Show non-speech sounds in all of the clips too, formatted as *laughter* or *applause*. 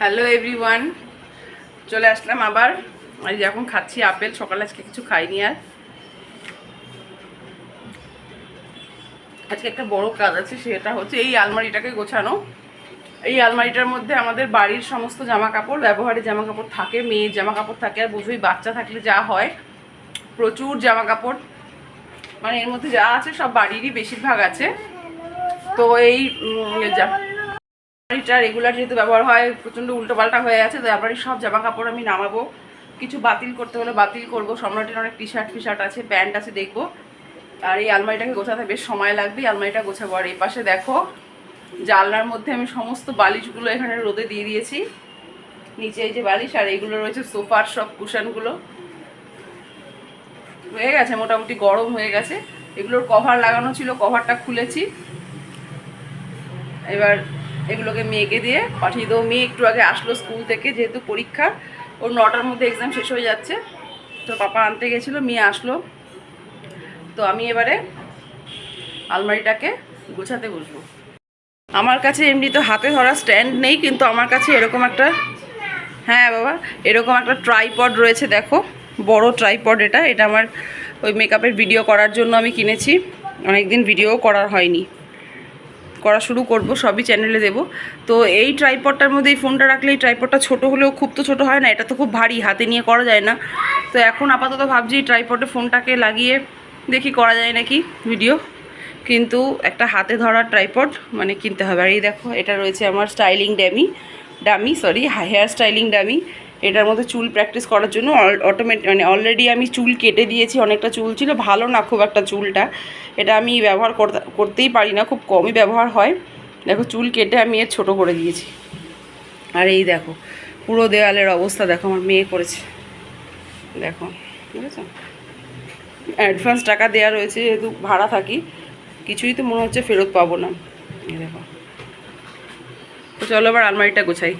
Hello everyone চলে আসলাম আবার। আর এখন খাচ্ছি আপেল, সকালে আজকে কিছু খাইনি আর। আজকে একটা বড় কাজ আছে, সেটা হচ্ছে এই আলমারিটাকে গোছানো। এই আলমারিটার মধ্যে আমাদের বাড়ির সমস্ত জামা কাপড় ব্যবহারের জামা কাপড় থাকে, মেয়ের জামা কাপড় থাকে, আর বুঝোই বাচ্চা থাকলে যা হয়, প্রচুর জামা কাপড় মানে এর মধ্যে যা আছে সব বাড়িরই বেশিরভাগ আছে। তো এই শাড়িটা রেগুলার যেহেতু ব্যবহার হয়, প্রচণ্ড উল্টোপাল্টা হয়ে আছে তো এবারই সব জামা কাপড় আমি নামাবো। কিছু বাতিল করতে হলে বাতিল করব। সম্রাটের অনেক টি শার্ট ফি শার্ট আছে, প্যান্ট আছে, দেখব। আর এই আলমারিটাকে গোছাতে বেশ সময় লাগবে আলমারিটা গোছাবো। আর এই পাশে দেখো জানলার মধ্যে আমি সমস্ত বালিশগুলো এখানে রোদে দিয়ে দিয়েছি। নিচে এই যে বালিশ আর এইগুলো রয়েছে সোফার সব কুশনগুলো। হয়ে গেছে, মোটামুটি গরম হয়ে গেছে। এগুলোর কভার লাগানো ছিল কভারটা খুলেছি। এবার এগুলোকে মেয়েকে দিয়ে পাঠিয়ে দেবো। মেয়ে একটু আগে আসলো স্কুল থেকে, যেহেতু পরীক্ষা। ওর নটার মধ্যে এক্সাম শেষ হয়ে যাচ্ছে। তো পাপা আনতে গেছিল, মেয়ে আসলো। তো আমি এবারে আলমারিটাকে গোছাতে বসবো। আমার কাছে এমনি তো হাতে ধরা স্ট্যান্ড নেই, কিন্তু আমার কাছে এরকম একটা হ্যাঁ বাবা, এরকম একটা ট্রাইপড রয়েছে, দেখো। বড় ট্রাইপড এটা। এটা আমার ওই মেকআপের ভিডিও করার জন্য আমি কিনেছি। অনেকদিন ভিডিও করার হয়নি। করা শুরু করব, সবই চ্যানেলে দেব। তো এই ট্রাইপডটার মধ্যে এই ফোনটা রাখলে এই ট্রাইপডটা ছোট হলেও খুব তো ছোট হয় না, এটা তো খুব ভারী, হাতে নিয়ে করা যায় না। তো এখন আপাতত ভাবছি এই ট্রাইপডে ফোনটাকে লাগিয়ে দেখি করা যায় নাকি ভিডিও কিন্তু একটা হাতে ধরা ট্রাইপড মানে কিনতে হবে। আর এই দেখো, এটা রয়েছে আমার styling dummy dummy sorry hair styling dummy এটার মধ্যে চুল প্র্যাকটিস করার জন্য অটোমেট মানে অলরেডি আমি চুল কেটে দিয়েছি, অনেকটা চুল ছিল, ভালো না খুব একটা চুলটা। এটা আমি ব্যবহার করতে করতেই পারি না, খুব কমই ব্যবহার হয়। দেখো, চুল কেটে আমি এর ছোটো করে দিয়েছি। আর এই দেখো, পুরো দেওয়ালের অবস্থা দেখো, আমার মেয়ে করেছে। দেখো ঠিক আছে অ্যাডভান্স টাকা দেওয়া রয়েছে, যেহেতু ভাড়া থাকি, কিছুই তো মনে হচ্ছে ফেরত পাবো না। দেখো। চলো আবার আলমারিটা গোছাই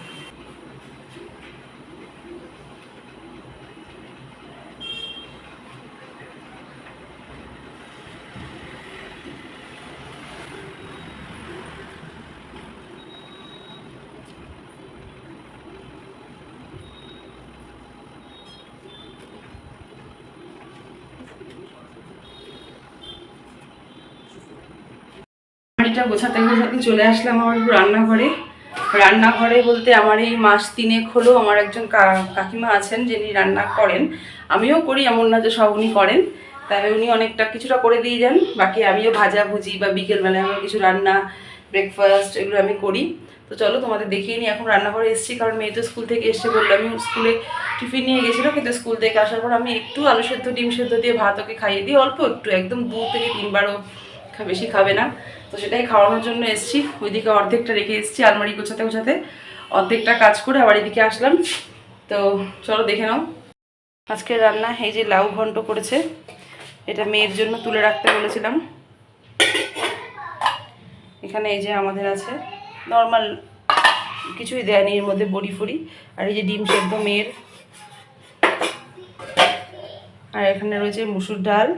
আলমারিটা গোছাতে গোছাতে চলে আসলাম আমার রান্নাঘরে। রান্নাঘরে বলতে আমার এই মাস তিনেক হলো আমার একজন কাকিমা আছেন যিনি রান্না করেন। আমিও করি, এমন না যে সব উনি করেন। তবে উনি অনেকটা কিছুটা করে দিয়ে যান। বাকি আমিও ভাজা ভুজি বা বিকেলবেলায় আমার কিছু রান্না ব্রেকফাস্ট এগুলো আমি করি। তো চলো তোমাদের দেখিয়ে নিই, এখন রান্নাঘরে এসেছি। কারণ মেয়ে তো স্কুল থেকে এসে বলল, আমি স্কুলে টিফিন নিয়ে গেছিল, কিন্তু স্কুল থেকে আসার পর আমি একটু আলু সেদ্ধ, ডিম সেদ্ধ দিয়ে ভাত ওকে খাইয়ে দিই অল্প একটু, একদম দু থেকে তিনবারও বেশি খাবে না। তো সেটাই খাওয়ানোর জন্য এসেছি। ওইদিকে অর্ধেকটা রেখে এসেছি, আলমারি গোছাতে গোছাতে। অর্ধেকটা কাজ করে আবার এদিকে আসলাম। তো চলো দেখে নাও। আজকে রান্না এই যে লাউ ঘন্ট করেছে, এটা মেয়ের জন্য তুলে রাখতে বলেছিলাম। এখানে এই যে আমাদের আছে নর্মাল কিছুই দেয়নি, এর মধ্যে বড়ি ফড়ি। আর এই যে ডিম সেদ্ধ মেয়ের। আর এখানে রয়েছে মুসুর ডাল।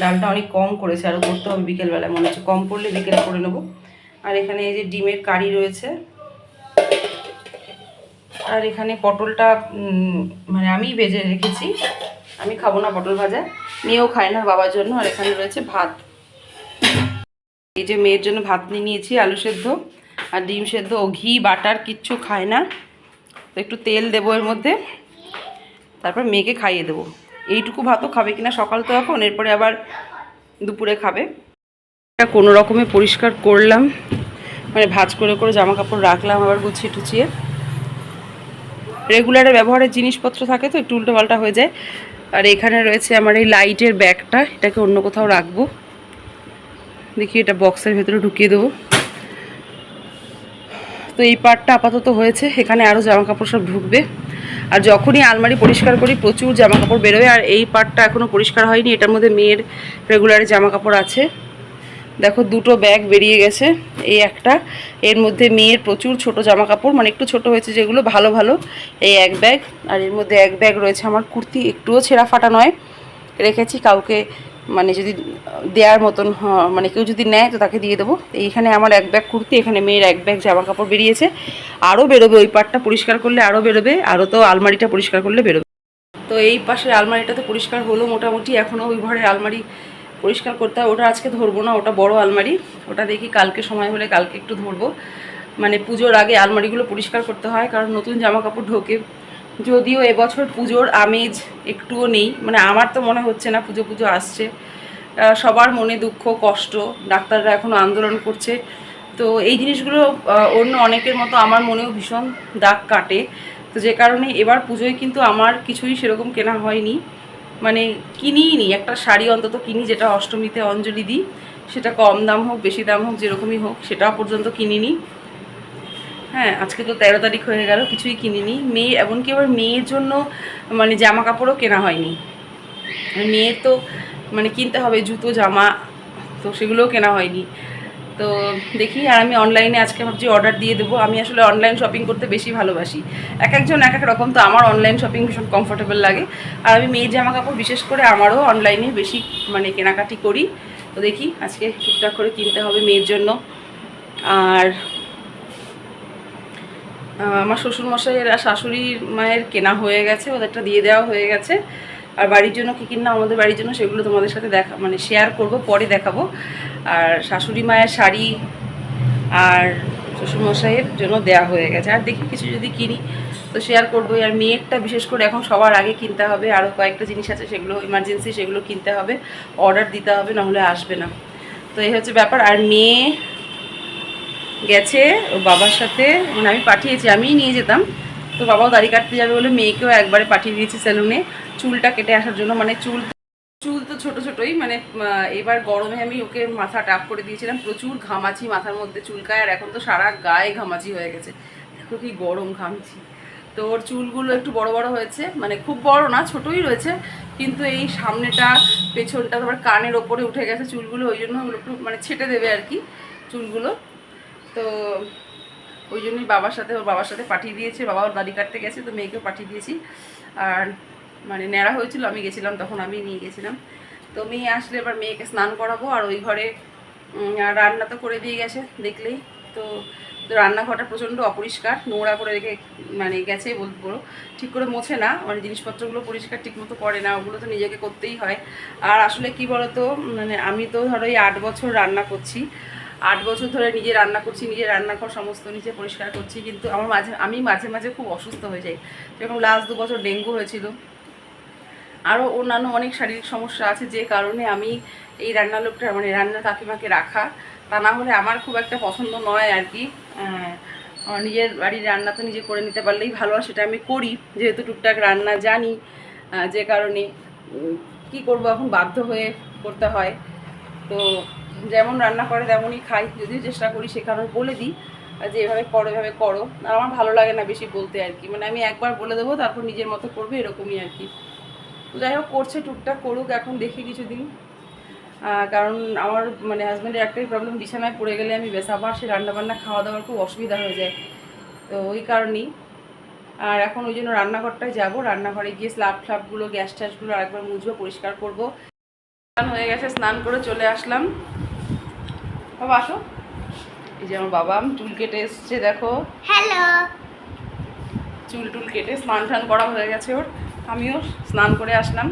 ডালটা অনেক কম করেছে আরও করতে হবে বিকেলবেলায়, মনে হচ্ছে কম পড়লে বিকেলে করে নেব। আর এখানে এই যে ডিমের কারি রয়েছে, আর এখানে পটলটা মানে আমি ভেজে রেখেছি, আমি খাব না পটল ভাজা, মেয়েও খায় না বাবার জন্য, আর এখানে রয়েছে ভাত। এই যে মেয়ের জন্য ভাত নিয়ে নিয়েছি, আলু সেদ্ধ, আর ডিম সেদ্ধ, ও ঘি, বাটার কিচ্ছু খায় না। তো একটু তেল দেবো এর মধ্যে, তারপর মেয়েকে খাইয়ে দেবো। এইটুকু ভাতও খাবে কিনা সকাল তো এখন, এরপরে আবার দুপুরে খাবে। এটা কোনো রকমে পরিষ্কার করলাম মানে ভাজ করে করে জামা কাপড় রাখলাম আবার গুছিয়ে টুচিয়ে রেগুলারে ব্যবহারের জিনিসপত্র থাকে তো, একটু উল্টো পাল্টা হয়ে যায়। আর এখানে রয়েছে আমার এই লাইটের ব্যাগটা, এটাকে অন্য কোথাও রাখব। দেখি এটা বক্সের ভেতরে ঢুকিয়ে দেবো। তো এই পার্টটা আপাতত হয়েছে, এখানে আরও জামা কাপড় সব ঢুকবে। আর যখনই আলমারি পরিষ্কার করি, প্রচুর জামা কাপড় বেরোয় আর এই পার্টটা এখনও পরিষ্কার হয়নি। এটার মধ্যে মেয়ের রেগুলার জামা কাপড় আছে। দেখো, দুটো ব্যাগ বেরিয়ে গেছে, এই একটা। এর মধ্যে মেয়ের প্রচুর ছোট জামা কাপড় মানে একটু ছোট হয়েছে যেগুলো, ভালো ভালো। এই এক ব্যাগ আর এর মধ্যে এক ব্যাগ রয়েছে আমার কুর্তি, একটুও ছেঁড়া ফাটা নয়। রেখেছি কাউকে মানে যদি দেওয়ার মতন মানে কেউ যদি নেয় তো তাকে দিয়ে দেবো। এইখানে আমার এক ব্যাগ কুর্তি, এখানে মেয়ের এক ব্যাগ জামা কাপড় বেরিয়েছে। আরও বেরোবে, ওই পাটটা পরিষ্কার করলে আরও বেরোবে, আরও তো আলমারিটা পরিষ্কার করলে বেরোবে। তো এই পাশের আলমারিটা তো পরিষ্কার হলো মোটামুটি, এখনও ওই ঘরের আলমারি পরিষ্কার করতে হয় ওটা আজকে ধরবো না, ওটা বড় আলমারি। ওটা দেখি কালকে সময় হলে কালকে একটু ধরবো। মানে পুজোর আগে আলমারিগুলো পরিষ্কার করতে হয়, কারণ নতুন জামা কাপড় ঢোকে যদিও এবছর পুজোর আমেজ একটুও নেই মানে আমার তো মনে হচ্ছে না পুজো পুজো আসছে। সবার মনে দুঃখ, কষ্ট, ডাক্তাররা এখনও আন্দোলন করছে। তো এই জিনিসগুলো অন্য অনেকের মতো আমার মনেও ভীষণ দাগ কাটে। তো যে কারণে এবার পুজোয় কিন্তু আমার কিছুই সেরকম কেনা হয়নি। মানে কিনিই নি একটা শাড়ি অন্তত কিনি, যেটা অষ্টমীতে অঞ্জলি দিই, সেটা কম দাম হোক, বেশি দাম হোক, যেরকমই হোক সেটাও পর্যন্ত কিনিনি। হ্যাঁ আজকে তো তেরো তারিখ হয়ে গেল, কিছুই কিনিনি। মেয়ে, এমনকি আবার মেয়ের জন্য মানে জামা কাপড়ও কেনা হয়নি। মেয়ের তো মানে কিনতে হবে, জুতো, জামা, তো সেগুলোও কেনা হয়নি। তো দেখি, আর আমি অনলাইনে আজকে ভাবছি অর্ডার দিয়ে দেবো। আমি আসলে অনলাইন শপিং করতে বেশি ভালোবাসি। এক একজন এক এক রকম, তো আমার অনলাইন শপিং ভীষণ কমফোর্টেবল লাগে। আর আমি মেয়ের জামা কাপড় বিশেষ করে আমারও অনলাইনে বেশি মানে কেনাকাটি করি। তো দেখি, আজকে টুকটাক করে কিনতে হবে মেয়ের জন্য। আর আমার শ্বশুরমশাইয়ের আর শাশুড়ি মায়ের কেনা হয়ে গেছে, ওদেরটা দিয়ে দেওয়া হয়ে গেছে। আর বাড়ির জন্য কী কিনা আমাদের বাড়ির জন্য সেগুলো তোমাদের সাথে দেখা মানে শেয়ার করব, পরে দেখাবো। আর শাশুড়ি মায়ের শাড়ি আর শ্বশুরমশাইয়ের জন্য দেওয়া হয়ে গেছে। আর দেখি কিছু যদি কিনি, তো শেয়ার করব আর মেয়েরটা বিশেষ করে এখন সবার আগে কিনতে হবে আরও কয়েকটা জিনিস আছে, সেগুলো ইমার্জেন্সি সেগুলো কিনতে হবে অর্ডার দিতে হবে, নাহলে আসবে না। তো এই হচ্ছে ব্যাপার। আর মেয়ে গেছে ও বাবার সাথে মানে আমি পাঠিয়েছি, আমিই নিয়ে যেতাম। তো বাবাও দাড়ি কাটতে যাবে বলে মেয়েকেও একবারে পাঠিয়ে দিয়েছি সেলুনে। চুলটা কেটে আসার জন্য মানে চুল চুল তো ছোট ছোটই মানে এবার গরমে আমি ওকে মাথা টাপ করে দিয়েছিলাম। প্রচুর ঘামাচি মাথার মধ্যে চুলকায় আর এখন তো সারা গায়ে ঘামাচি হয়ে গেছে। দেখো কি গরম ঘামছি। তো ওর চুলগুলো একটু বড় বড় হয়েছে মানে খুব বড় না, ছোটই রয়েছে, কিন্তু এই সামনেটা, পেছনটা তোমার কানের ওপরে উঠে গেছে চুলগুলো, ওই জন্য একটু মানে ছেটে দেবে আর কি, চুলগুলো। তো ওই জন্যই বাবার সাথে, ওর বাবার সাথে পাঠিয়ে দিয়েছে, বাবা ওর দাড়ি কাটতে গেছে, তো মেয়েকেও পাঠিয়ে দিয়েছি। আর মানে ন্যাড়া হয়েছিল, আমি গেছিলাম, তখন আমি নিয়ে গেছিলাম। তো মেয়ে আসলে এবার মেয়েকে স্নান করাবো, আর ওই ঘরে রান্না তো করে দিয়ে গেছে, দেখলেই। তো রান্নাঘরটা প্রচণ্ড অপরিষ্কার, নোংরা করে রেখে মানে গেছে পারো। ঠিক করে মোছে না মানে জিনিসপত্রগুলো পরিষ্কার ঠিকমতো করে না, ওগুলো তো নিজেকে করতেই হয়। আর আসলে কি বলতো মানে আমি তো ধরো এই আট বছর রান্না করছি আট বছর ধরে নিজে রান্না করছি, নিজে রান্নাঘর সমস্ত নিজে পরিষ্কার করছি, কিন্তু আমার মাঝে, আমি মাঝে মাঝে খুব অসুস্থ হয়ে যাই। যেরকম লাস্ট দু বছর ডেঙ্গু হয়েছিল। আরও অন্যান্য অনেক শারীরিক সমস্যা আছে যে কারণে আমি এই রান্না লোকটা মানে রান্না কাকিমাকে রাখা। তা না হলে আমার খুব একটা পছন্দ নয় আর কি। নিজের বাড়ির রান্না তো নিজে করে নিতে পারলেই ভালো, আর সেটা আমি করি। যেহেতু টুকটাক রান্না জানি যে কারণে কি করব এখন? বাধ্য হয়ে করতে হয়। তো যেমন রান্না করে, তেমনই খাই। যদিও চেষ্টা করি শেখানো বলে দিই যে এভাবে করো এভাবে করো। আর আমার ভালো লাগে না বেশি বলতে আর কি। মানে আমি একবার বলে দেবো, তারপর নিজের মতো করবে, এরকমই আর কি। তো যাই হোক, করছে টুকটাক করুক, এখন দেখি কিছুদিন। কারণ আমার মানে হাজব্যান্ডের একটাই প্রবলেম বিছানায় পড়ে গেলে আমি বেশ আবার সে রান্নাবান্না খাওয়া দাওয়ার খুব অসুবিধা হয়ে যায়। তো ওই কারণেই। আর এখন ওই জন্য রান্নাঘরটায় যাব। রান্নাঘরে গিয়ে স্ল্যাব ফ্ল্যাবগুলো গ্যাস ট্যাসগুলো আরেকবার মুছবো, পরিষ্কার করব। স্নান হয়ে গেছে, স্নান করে চলে আসলাম। বাবা আসো। এই যে আমার বাবা চুল কেটে এসছে দেখো। হ্যালো। চুল টুল কেটে স্নান টান করা হয়ে গেছে ওর। আমিও স্নান করে আসলাম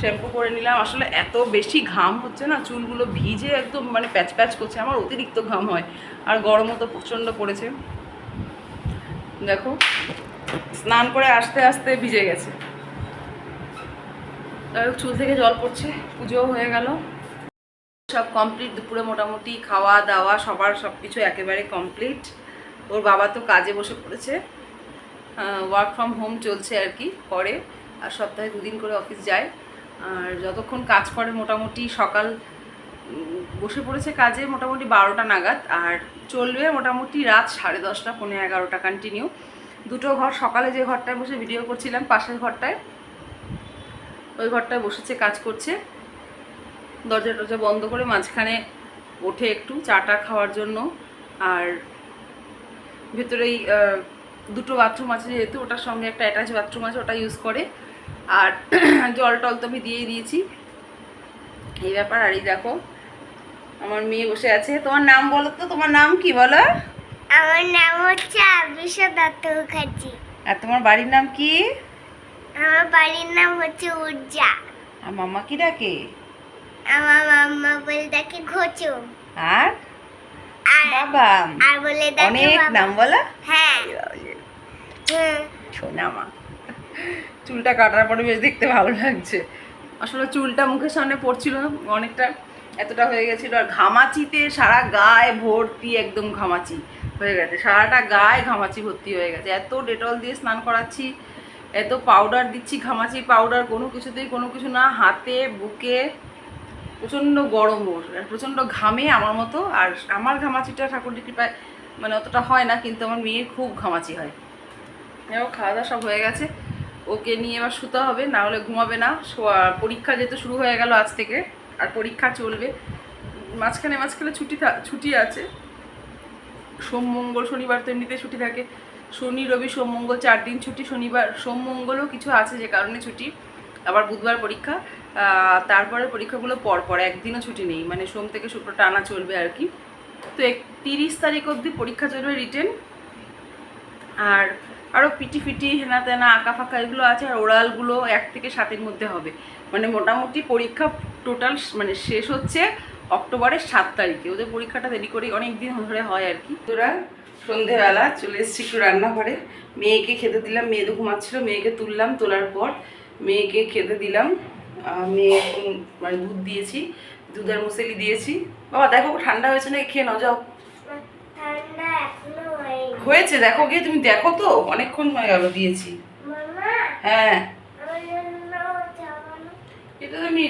শ্যাম্পু করে নিলাম। আসলে এত বেশি ঘাম হচ্ছে না চুলগুলো ভিজে একদম মানে প্যাচ প্যাচ করছে আমার অতিরিক্ত ঘাম হয়। আর গরমও তো প্রচণ্ড পড়েছে। দেখো স্নান করে আসতে আসতে ভিজে গেছে। চুল থেকে জল পড়ছে পুজোও হয়ে গেল। সব কমপ্লিট দুপুরে মোটামুটি খাওয়া দাওয়া, সবার সব কিছু একেবারে কমপ্লিট ওর বাবা তো কাজে বসে পড়েছে। ওয়ার্ক ফ্রম হোম চলছে আর কি, করে। আর সপ্তাহে দুদিন করে অফিস যায়। আর যতক্ষণ কাজ করে, মোটামুটি সকাল বসে পড়েছে কাজে মোটামুটি বারোটা নাগাদ। আর চলবে মোটামুটি রাত সাড়ে দশটা পনেরো এগারোটা কন্টিনিউ দুটো ঘর, সকালে যে ঘরটায় বসে ভিডিও করছিলাম, পাশের ঘরটায়। ওই ঘরটায় বসেছে, কাজ করছে। দরজা টরজা বন্ধ করে মাঝখানে ওঠে একটু চাটা খাওয়ার জন্য। আর ভেতরেই দুটো বাথরুম আছে যেহেতু ওটার সঙ্গে একটা অ্যাটাচ বাথরুম আছে ওটা ইউজ করে। আর *clears throat* জল টল তো আমি দিয়ে দিয়েছি। এই ব্যাপার আর এই দেখো আমার মেয়ে বসে আছে। তোমার নাম বলো তো তোমার নাম কি বলো? আমার নাম হচ্ছে আবিষা দত্ত মুখার্জি। আর তোমার বাড়ির নাম কি? আমার বাড়ির নাম হচ্ছে উর্জা আর মামা কি ডাকে? আমার মাম্মা বলে ডাকে ঘোচু। আর? আর বাবা। আর বলে ডাকে অনেক নাম বলো? হ্যাঁ। সোনা মা। চুলটা কাটার পরে বেশ দেখতে ভালো লাগছে। আসলে চুলটা মুখের সামনে পড়ছিল অনেকটা এতটা হয়ে গেছিল। আর ঘামাচিতে সারা গায়ে ভর্তি একদম ঘামাচি হয়ে গেছে। সারাটা গায়ে ঘামাচি ভর্তি হয়ে গেছে। এত ডেটল দিয়ে স্নান করাচ্ছি এত পাউডার দিচ্ছি ঘামাচি পাউডার কোনো কিছুতেই কোনো কিছু না হাতে বুকে প্রচণ্ড গরম ওর প্রচণ্ড ঘামে আমার মতো, আর আমার ঘামাচিটা ঠাকুরের কৃপায় মানে অতটা হয় না, কিন্তু আমার মেয়ের খুব ঘামাচি হয়। এবার খাওয়া দাওয়া সব হয়ে গেছে। ওকে নিয়ে এবার শুতে হবে, না হলে ঘুমাবে না। পরীক্ষা যেহেতু শুরু হয়ে গেল আজ থেকে, আর পরীক্ষা চলবে। মাঝখানে মাঝখানে ছুটি ছুটি আছে। সোম, মঙ্গল, শনিবার তো এমনিতে ছুটি থাকে। শনি, রবি, সোম, মঙ্গল, চার দিন ছুটি, শনিবার, সোম, মঙ্গলও কিছু আছে যে কারণে ছুটি। আবার বুধবার পরীক্ষা। তারপরে পরীক্ষাগুলো পর পর একদিনও ছুটি নেই। মানে সোম থেকে শুক্র টানা চলবে আর কি। তো এক, তিরিশ তারিখ অবধি পরীক্ষা চলবে রিটেন। আর আরও পিটি ফিটি, হেনা তেনা, আঁকা ফাঁকা এগুলো আছে, আর ওরালগুলো এক থেকে সাতের মধ্যে হবে। মানে মোটামুটি পরীক্ষা টোটাল মানে শেষ হচ্ছে অক্টোবরের সাত তারিখে। ওদের পরীক্ষাটা দেরি করে অনেক দিন ধরে হয় আর কি। তোরা সন্ধেবেলা চলে এসেছি একটু রান্নাঘরে। মেয়েকে খেতে দিলাম, মেয়ে তো ঘুমাচ্ছিল, মেয়েকে তুললাম, তোলার পর মেয়েকে খেতে দিলাম। মেয়ে মানে দুধ দিয়েছি দুধের মুসেলি দিয়েছি। বাবা দেখো ঠান্ডা হয়েছে নাকি? খেয়ে নাও যাও। হয়েছে দেখো গিয়ে তুমি দেখো তো অনেকক্ষণ হয়ে গেল দিয়েছি। হ্যাঁ। এটা তো আমি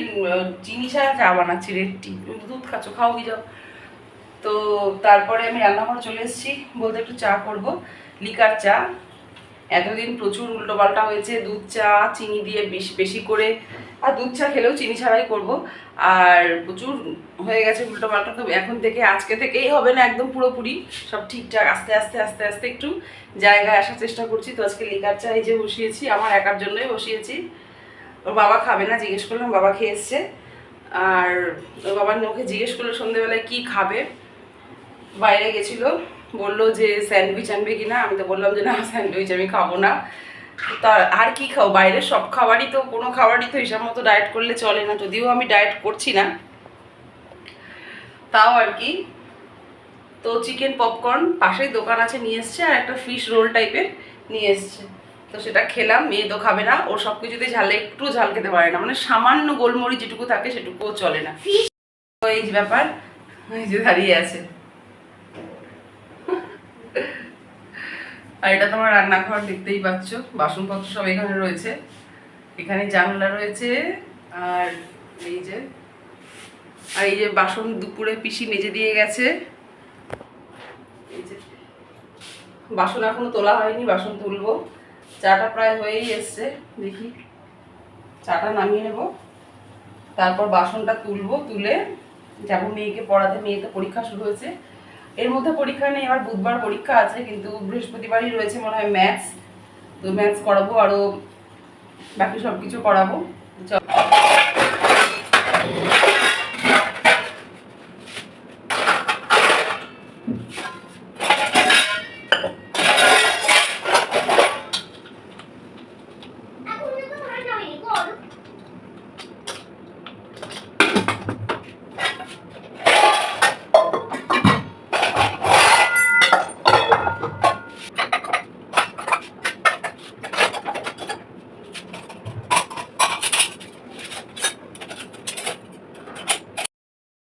চিনি ছাড়া চা বানাচ্ছি রেডটি তুমি দুধ খাচ্ছ খাও কি যাও। তো তারপরে আমি রান্নাঘরে চলে এসেছি বলতে একটু চা করব লিকার চা। এতদিন প্রচুর উল্টোপাল্টা হয়েছে দুধ চা চিনি দিয়ে বেশি বেশি করে আর দুধ চা খেলেও চিনি ছাড়াই করব। আর প্রচুর হয়ে গেছে উল্টোপাল্টা, তো এখন থেকে আজকে থেকেই হবে না একদম পুরোপুরি। সব ঠিকঠাক, আস্তে আস্তে আস্তে আস্তে একটু জায়গায় আসার চেষ্টা করছি। তো আজকে লিকার চা এই যে বসিয়েছি, আমার একার জন্যই বসিয়েছি। ওর বাবা খাবে না, জিজ্ঞেস করলাম, বাবা খেয়ে এসছে। আর ওর বাবার ওকে জিজ্ঞেস করল সন্ধ্যেবেলায় কি খাবে। বাইরে গেছিল, বলল যে স্যান্ডউইচ আনবে কিনা। আমি তো বললাম যে না, স্যান্ডউইচ আমি খাব না। আর কি খাও? বাইরের সব খাবারই তো কোনো খাবারই তো হিসাব মতো ডায়েট করলে চলে না যদিও আমি ডায়েট করছি না। তাও আর কি। তো চিকেন পপকর্ন পাশেই দোকান আছে নিয়ে এসছে আর একটা ফিশ রোল টাইপের নিয়ে এসছে। তো সেটা খেলাম মেয়ে তো খাবে না ও সব কিছুতে ঝালে একটু ঝাল খেতে পারে না। মানে সামান্য গোলমরিচ যেটুকু থাকে সেটুকুও চলে না। এই যে ব্যাপার যে দাঁড়িয়ে আছে। আর এটা তোমার রান্নাঘর দেখতেই পাচ্ছ, বাসনপত্র সব এখানে রয়েছে। এখানে জানলা রয়েছে, আর এই যে, আর এই যে বাসন দুপুরে পিসি মেজে দিয়ে গেছে। এই যে, বাসন এখনও তোলা হয়নি, বাসন তুলবো। চাটা প্রায় হয়েই এসছে, দেখি। চাটা নামিয়ে নেব। তারপর বাসনটা তুলবো, তুলে যাব মেয়েকে পড়াতে মেয়ে তো পরীক্ষা শুরু হয়েছে। এর মধ্যে পরীক্ষা নেই, আবার বুধবার পরীক্ষা আছে, কিন্তু বৃহস্পতিবারই রয়েছে মনে হয় ম্যাথস তো ম্যাথস করাবো আরও বাকি সব কিছু করাবো চল।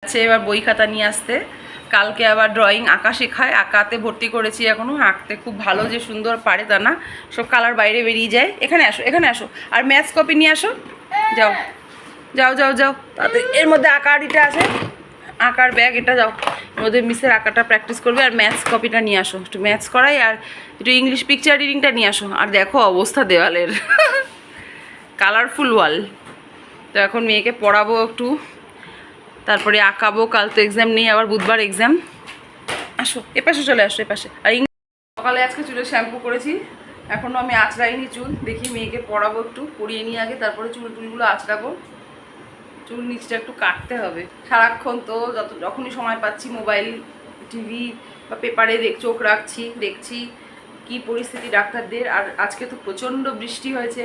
আছে এবার বই খাতা নিয়ে আসতে। কালকে আবার ড্রয়িং আঁকা শেখায়। আঁকাতে ভর্তি করেছি এখনও আঁকতে খুব ভালো যে সুন্দর পারে তা না। সব কালার বাইরে বেরিয়ে যায়। এখানে আসো এখানে আসো। আর ম্যাথস কপি নিয়ে আসো। যাও। যাও যাও যাও। তাতে এর মধ্যে আঁকার ইটা আছে। আঁকার ব্যাগ এটা যাও। এর মধ্যে মিসের আঁকাটা প্র্যাকটিস করবে। আর ম্যাথস কপিটা নিয়ে আসো। একটু ম্যাথস করাই আর একটু ইংলিশ পিকচার রিডিংটা নিয়ে আসো। আর দেখো অবস্থা দেওয়ালের। *laughs* কালারফুল ওয়াল তো এখন মেয়েকে পড়াবো একটু। তারপরে আঁকাবো, কাল তো এক্সাম নেই, আবার বুধবার এক্সাম আসো, এপাশে চলে আসো, এপাশে। আর সকালে আজকে চুলে শ্যাম্পু করেছি। এখনও আমি আঁচড়াইনি চুল, দেখি মেয়েকে পড়াবো একটু, পরিয়ে নিয়ে আগে, তারপরে চুল টুলগুলো আঁচড়াবো। চুল নিচটা একটু কাটতে হবে। সারাক্ষণ তো যত, যখনই সময় পাচ্ছি মোবাইল টিভি বা পেপারে দেখ, চোখ রাখছি, দেখছি কি পরিস্থিতি ডাক্তারদের। আর আজকে তো প্রচণ্ড বৃষ্টি হয়েছে।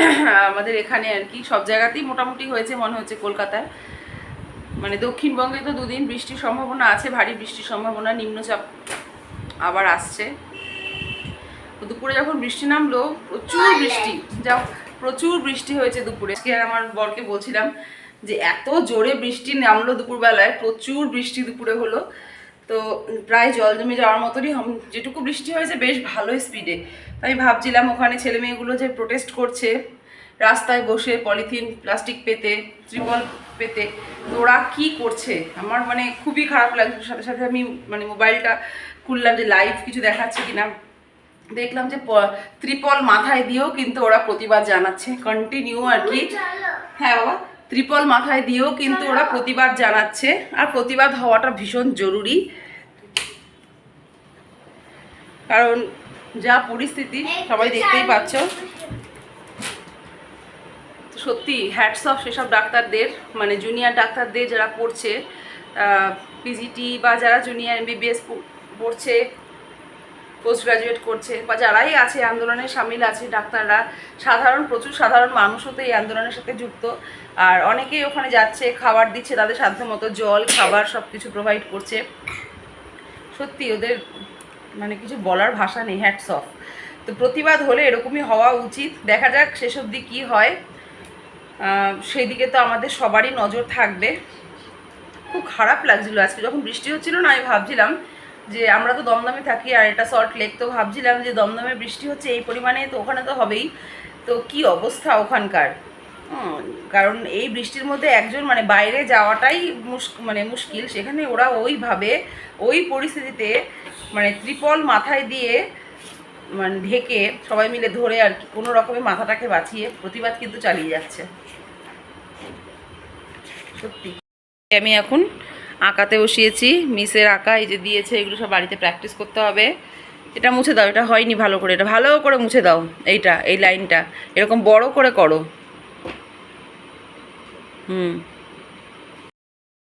*clears throat* আমাদের এখানে আর কি, সব জায়গাতেই মোটামুটি হয়েছে, মনে হচ্ছে কলকাতায়। মানে দক্ষিণবঙ্গে তো দুদিন বৃষ্টির সম্ভাবনা আছে, ভারী বৃষ্টির সম্ভাবনা, নিম্নচাপ আবার আসছে। দুপুরে যখন বৃষ্টি নামলো, প্রচুর বৃষ্টি, যা প্রচুর বৃষ্টি হয়েছে দুপুরে। আজকে আমার বরকে বলছিলাম যে এত জোরে বৃষ্টি নামলো দুপুরবেলায়, প্রচুর বৃষ্টি দুপুরে হলো। তো প্রায় জল জমে যাওয়ার মতনই যেটুকু বৃষ্টি হয়েছে বেশ ভালোই স্পিডে আমি ভাবছিলাম ওখানে ছেলে মেয়েগুলো যে প্রোটেস্ট করছে রাস্তায় বসে পলিথিন, প্লাস্টিক পেতে, ত্রিপল পেতে, ওরা কী করছে? আমার মানে খুবই খারাপ লাগছে। সাথে সাথে আমি মানে মোবাইলটা খুললাম যে লাইভ কিছু দেখাচ্ছে কিনা। দেখলাম যে ত্রিপল মাথায় দিয়েও কিন্তু ওরা প্রতিবাদ জানাচ্ছে। কন্টিনিউ আর কি। হ্যাঁ বাবা, ত্রিপল মাথায় দিয়েও কিন্তু ওরা প্রতিবাদ জানাচ্ছে। আর প্রতিবাদ হওয়াটা ভীষণ জরুরি। কারণ যা পরিস্থিতি, সবাই দেখতেই পাচ্ছ। সত্যি হ্যাটস অফ সেসব ডাক্তারদের মানে জুনিয়র ডাক্তারদের যারা পড়ছে পিজিটি বা যারা জুনিয়র এমবিবিএস পড়ছে পোস্ট গ্রাজুয়েট করছে, বা যারাই আছে আন্দোলনে সামিল আছে ডাক্তাররা, সাধারণ, প্রচুর সাধারণ মানুষও তো এই আন্দোলনের সাথে যুক্ত। আর অনেকেই ওখানে যাচ্ছে, খাবার দিচ্ছে, তাদের সাধ্য মতো জল, খাবার সব কিছু প্রোভাইড করছে। সত্যি ওদের মানে কিছু বলার ভাষা নেই হ্যাটস অফ তো প্রতিবাদ হলে এরকমই হওয়া উচিত। দেখা যাক শেষ অবধি কী হয়। আহ, সেই দিকে তো আমাদের সবারই নজর থাকবে। খুব খারাপ লাগছিল আজকে। যখন বৃষ্টি হচ্ছিল না আমি ভাবছিলাম যে আমরা তো দমদমে থাকি আর এটা সল্ট লেক তো ভাবছিলাম যে দমদমে বৃষ্টি হচ্ছে এই পরিমাণে তো ওখানে তো হবেই। তো কি অবস্থা ওখানকার? কারণ এই বৃষ্টির মধ্যে একজন মানে বাইরে যাওয়াটাই মানে মুশকিল। সেখানে ওরা ওইভাবে ওই পরিস্থিতিতে মানে ত্রিপল মাথায় দিয়ে মানে ঢেকে সবাই মিলে ধরে আর কি কোনো রকমে মাথাটাকে বাঁচিয়ে প্রতিবাদ কিন্তু চালিয়ে যাচ্ছে। আমি এখন আঁকাতে বসিয়েছি, মিসের আঁকা, এই যে দিয়েছে, এগুলো সব বাড়িতে প্র্যাকটিস করতে হবে। এটা মুছে দাও, এটা হয়নি ভালো করে, এটা ভালো করে মুছে দাও, এইটা, এই লাইনটা। এরকম বড় করে করো। হুম।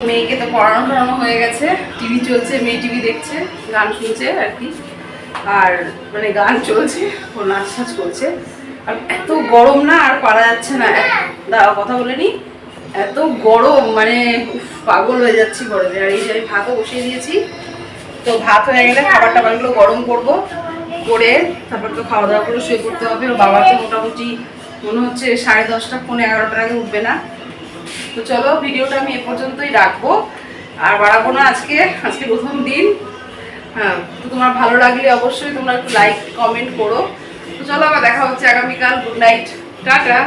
মেয়েকে তো পড়ানো টড়ানো হয়ে গেছে, টিভি চলছে, মেয়ে টিভি দেখছে, গান শুনছে আর কি। আর মানে গান চলছে ও নাচ করছে। আর এত গরম না, আর পারা যাচ্ছে না। দাঁড়াও, কথা বলে নি। এত গরম মানে পাগল হয়ে যাচ্ছি গরমে। আর এই যে আমি ভাতও বসিয়ে দিয়েছি। তো ভাত হয়ে গেলে খাবার টাবারগুলো গরম করব করে তারপর তো খাওয়া দাওয়া করে শুয়ে পড়তে হবে। বাবা তো মোটামুটি মনে হচ্ছে সাড়ে দশটা, পৌনে এগারোটার আগে উঠবে না। তো চলো, ভিডিওটা আমি এ পর্যন্তই রাখব। আর বাড়াবো না আজকে আজকে প্রথম দিন। হ্যাঁ তো তোমার ভালো লাগলে অবশ্যই তোমরা একটু লাইক কমেন্ট করো। তো চলো, আবার দেখা হচ্ছে আগামীকাল। Good night tata